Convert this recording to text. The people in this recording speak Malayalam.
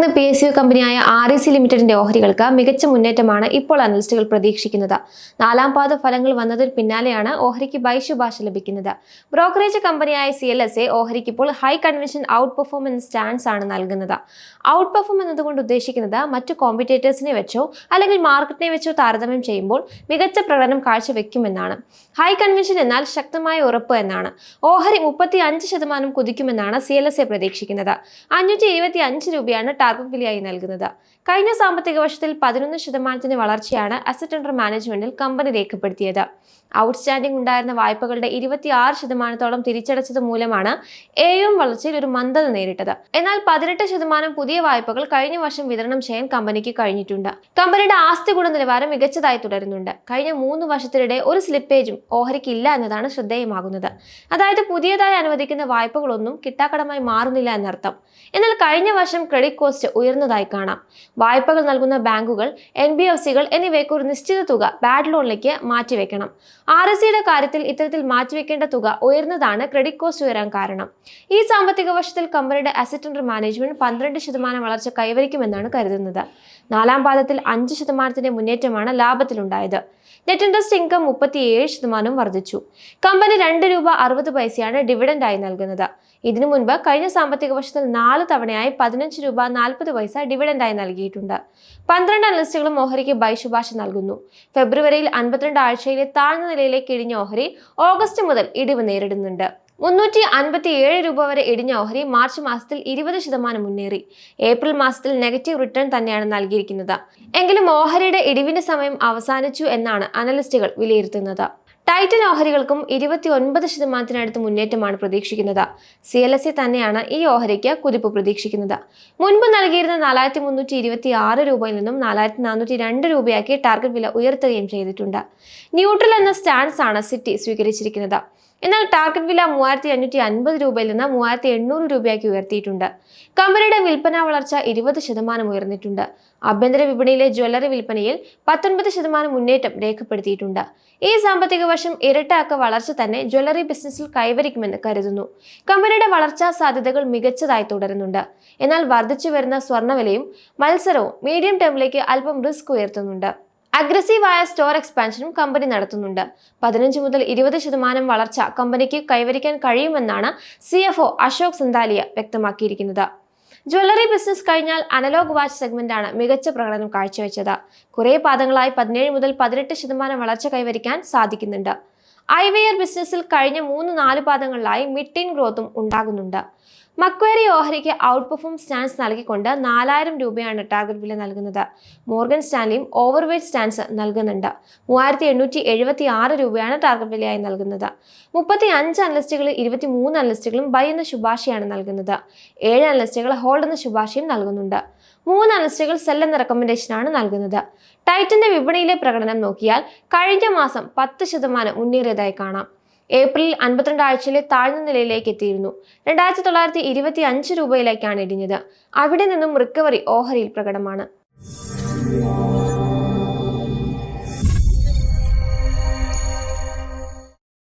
നടക്കുന്ന പി എസ് യു കമ്പനിയായ ആർ ഇ സി ലിമിറ്റഡിന്റെ ഓഹരികൾക്ക് മികച്ച മുന്നേറ്റമാണ് ഇപ്പോൾ അനലിസ്റ്റുകൾ പ്രതീക്ഷിക്കുന്നത്. നാലാം പാദ ഫലങ്ങൾ വന്നതിന് പിന്നാലെയാണ് ഓഹരിക്ക് ബൈ ലഭിക്കുന്നത്. ബ്രോക്കറേജ് കമ്പനിയായ സി എൽ എസ് എ ഓഹരിക്ക് ഇപ്പോൾ high convention out performance stands ആണ് നൽകുന്നത്. ഔട്ട് പെർഫോം എന്നതുകൊണ്ട് ഉദ്ദേശിക്കുന്നത് മറ്റു കോമ്പറ്റേറ്റേഴ്സിനെ വെച്ചോ അല്ലെങ്കിൽ മാർക്കറ്റിനെ വെച്ചോ താരതമ്യം ചെയ്യുമ്പോൾ മികച്ച പ്രകടനം കാഴ്ചവെക്കുമെന്നാണ്. ഹൈ കൺവെൻഷൻ എന്നാൽ ശക്തമായ ഉറപ്പ് എന്നാണ്. ഓഹരി മുപ്പത്തി അഞ്ച് ശതമാനം കുതിക്കുമെന്നാണ് സി എൽ എസ് എ പ്രതീക്ഷിക്കുന്നത്. അഞ്ഞൂറ്റി ഇരുപത്തി അഞ്ച് രൂപയാണ് ടാർഗറ്റ് വിലയായി നൽകുന്നത്. കഴിഞ്ഞ സാമ്പത്തിക വർഷത്തിൽ പതിനൊന്ന് ശതമാനത്തിന്റെ വളർച്ചയാണ് അസറ്റ് അണ്ടർ മാനേജ്മെന്റിൽ കമ്പനി രേഖപ്പെടുത്തിയത്. ഔട്ട്സ്റ്റാൻഡിംഗ് ഉണ്ടായിരുന്ന വായ്പകളുടെ ഇരുപത്തിയാറ് ശതമാനത്തോളം തിരിച്ചടച്ചത് മൂലമാണ് എയും വളർച്ചയിൽ ഒരു മന്ദത നേരിട്ടത്. എന്നാൽ പതിനെട്ട് ശതമാനം പുതിയ വായ്പകൾ കഴിഞ്ഞ വർഷം വിതരണം ചെയ്യാൻ കമ്പനിക്ക് കഴിഞ്ഞിട്ടുണ്ട്. കമ്പനിയുടെ ആസ്തി ഗുണനിലവാരം മികച്ചതായി തുടരുന്നുണ്ട്. കഴിഞ്ഞ മൂന്ന് വർഷത്തിനിടെ ഒരു സ്ലിപ്പേജും ഓഹരിക്കില്ല എന്നതാണ് ശ്രദ്ധേയമാകുന്നത്. അതായത് പുതിയതായി അനുവദിക്കുന്ന വായ്പകളൊന്നും കിട്ടാക്കടമായി മാറുന്നില്ല എന്നർത്ഥം. എന്നാൽ കഴിഞ്ഞ വർഷം ക്രെഡിറ്റ് കോസ്റ്റ് ഉയർന്നതായി കാണാം. വായ്പകൾ നൽകുന്ന ബാങ്കുകൾ എൻ ബി എഫ് സികൾ എന്നിവയ്ക്ക് ഒരു നിശ്ചിത തുക ബാഡ് ലോണിലേക്ക് മാറ്റിവെക്കണം. ആർ എസ് സിയുടെ കാര്യത്തിൽ ഇത്തരത്തിൽ മാറ്റിവെക്കേണ്ട തുക ഉയർന്നതാണ് ക്രെഡിറ്റ് കോസ്റ്റ് ഉയരാൻ കാരണം. ഈ സാമ്പത്തിക വർഷത്തിൽ കമ്പനിയുടെ അസറ്റ് അണ്ടർ മാനേജ്മെന്റ് പന്ത്രണ്ട് ശതമാനം വളർച്ച കൈവരിക്കുമെന്നാണ് കരുതുന്നത്. നാലാം പാദത്തിൽ അഞ്ച് ശതമാനത്തിന്റെ മുന്നേറ്റമാണ് ലാഭത്തിലുണ്ടായത്. നെറ്റ് ഇൻട്രസ്റ്റ് ഇൻകം മുപ്പത്തിയേഴ് ശതമാനം വർദ്ധിച്ചു. കമ്പനി രണ്ട് രൂപ അറുപത് പൈസയാണ് ഡിവിഡൻഡായി നൽകുന്നത്. ഇതിനു മുൻപ് കഴിഞ്ഞ സാമ്പത്തിക വർഷത്തിൽ നാല് തവണയായി പതിനഞ്ച് രൂപ നാൽപ്പത് പൈസ ഡിവിഡൻഡായി നൽകിയിട്ടുണ്ട്. പന്ത്രണ്ട് അനലിസ്റ്റുകളും ഓഹരിക്ക് ബൈ ശുപാർശ നൽകുന്നു. ഫെബ്രുവരിയിൽ അൻപത്തിരണ്ട് ആഴ്ചയിലെ താഴ്ന്ന നിലയിലേക്ക് ഇടിഞ്ഞ ഓഹരി ഓഗസ്റ്റ് മുതൽ ഇടിവ് നേരിടുന്നുണ്ട്. മുന്നൂറ്റി അൻപത്തി ഏഴ് രൂപ വരെ ഇടിഞ്ഞ ഓഹരി മാർച്ച് മാസത്തിൽ ഇരുപത് ശതമാനം മുന്നേറി. ഏപ്രിൽ മാസത്തിൽ നെഗറ്റീവ് റിട്ടേൺ തന്നെയാണ് നൽകിയിരിക്കുന്നത്. എങ്കിലും ഓഹരിയുടെ ഇടിവിന്റെ സമയം അവസാനിച്ചു എന്നാണ് അനലിസ്റ്റുകൾ വിലയിരുത്തുന്നത്. ടൈറ്റൻ ഓഹരികൾക്കും ഇരുപത്തി ഒൻപത് ശതമാനത്തിനടുത്ത് മുന്നേറ്റമാണ് പ്രതീക്ഷിക്കുന്നത്. സി എൽ എസ് സി തന്നെയാണ് ഈ ഓഹരിക്ക് കുതിപ്പ് പ്രതീക്ഷിക്കുന്നത്. മുൻപ് നൽകിയിരുന്ന നാലായിരത്തി മുന്നൂറ്റി ഇരുപത്തി ആറ് രൂപയിൽ നിന്നും നാലായിരത്തി നാനൂറ്റി രണ്ട് രൂപയാക്കി ടാർഗറ്റ് വില ഉയർത്തുകയും ചെയ്തിട്ടുണ്ട്. ന്യൂട്രൽ എന്ന സ്റ്റാൻസ് ആണ് സിറ്റി സ്വീകരിച്ചിരിക്കുന്നത്. എന്നാൽ ടാർഗറ്റ് വില മൂവായിരത്തി അഞ്ഞൂറ്റി അൻപത് രൂപയിൽ നിന്ന് മൂവായിരത്തി എണ്ണൂറ് രൂപയാക്കി ഉയർത്തിയിട്ടുണ്ട്. കമ്പനിയുടെ വിൽപ്പന വളർച്ച ഇരുപത് ശതമാനം ഉയർന്നിട്ടുണ്ട്. ആഭ്യന്തര വിപണിയിലെ ജ്വല്ലറി വിൽപ്പനയിൽ പത്തൊൻപത് ശതമാനം മുന്നേറ്റം രേഖപ്പെടുത്തിയിട്ടുണ്ട്. ഈ സാമ്പത്തിക വർഷം ഇരട്ടയാക്ക വളർച്ച തന്നെ ജ്വല്ലറി ബിസിനസ്സിൽ കൈവരിക്കുമെന്ന് കരുതുന്നു. കമ്പനിയുടെ വളർച്ചാ സാധ്യതകൾ മികച്ചതായി തുടരുന്നുണ്ട്. എന്നാൽ വർദ്ധിച്ചു വരുന്ന സ്വർണവിലയും മത്സരവും മീഡിയം ടേമിലേക്ക് അല്പം റിസ്ക് ഉയർത്തുന്നുണ്ട്. അഗ്രസീവായ സ്റ്റോർ എക്സ്പാൻഷനും കമ്പനി നടത്തുന്നുണ്ട്. പതിനഞ്ച് മുതൽ ഇരുപത് ശതമാനം വളർച്ച കമ്പനിക്ക് കൈവരിക്കാൻ കഴിയുമെന്നാണ് സി എഫ് അശോക് സന്താലിയ വ്യക്തമാക്കിയിരിക്കുന്നത്. ജ്വല്ലറി ബിസിനസ് കഴിഞ്ഞാൽ അനലോഗ് വാച്ച് സെഗ്മെന്റാണ് മികച്ച പ്രകടനം കാഴ്ചവെച്ചത്. കുറേ പാദങ്ങളായി പതിനേഴ് മുതൽ പതിനെട്ട് ശതമാനം വളർച്ച കൈവരിക്കാൻ സാധിക്കുന്നുണ്ട്. ഐവെയർ ബിസിനസ്സിൽ കഴിഞ്ഞ മൂന്ന് നാല് പാദങ്ങളിലായി മിഡ് ടീൻ ഗ്രോത്തും ഉണ്ടാകുന്നുണ്ട്. മക്വേറി ഓഹരിക്ക് ഔട്ട് പെർഫോം സ്റ്റാൻസ് നൽകിക്കൊണ്ട് നാലായിരം രൂപയാണ് ടാർഗറ്റ് വില നൽകുന്നത്. മോർഗൻ സ്റ്റാൻലിയും ഓവർ ഓവർവെയ്റ്റ് സ്റ്റാൻസ് നൽകുന്നുണ്ട്. മൂവായിരത്തി എണ്ണൂറ്റി എഴുപത്തി ആറ് രൂപയാണ് ടാർഗറ്റ് വിലയായി നൽകുന്നത്. മുപ്പത്തി അഞ്ച് അനലിസ്റ്റുകളിൽ ഇരുപത്തി മൂന്ന് അനലിസ്റ്റുകളും ബൈ എന്ന ശുപാർശയാണ് നൽകുന്നത്. ഏഴ് അനലിസ്റ്റുകൾ ഹോൾഡ് എന്ന ശുപാർശയും നൽകുന്നുണ്ട്. മൂന്ന് അനലിസ്റ്റുകൾ സെൽ എന്ന റെക്കമെൻഡേഷനാണ് നൽകുന്നത്. ടൈറ്റന്റെ വിപണിയിലെ പ്രകടനം നോക്കിയാൽ കഴിഞ്ഞ മാസം പത്ത് ശതമാനം മുന്നേറിയതായി കാണാം. ഏപ്രിലിൽ അൻപത്തിരണ്ട് ആഴ്ചയിലെ താഴ്ന്ന നിലയിലേക്ക് എത്തിയിരുന്നു. രണ്ടായിരത്തി തൊള്ളായിരത്തി ഇരുപത്തി അഞ്ച് രൂപയിലേക്കാണ് ഇടിഞ്ഞത്. അവിടെ നിന്നും റിക്കവറി ഓഹരിയിൽ പ്രകടമാണ്.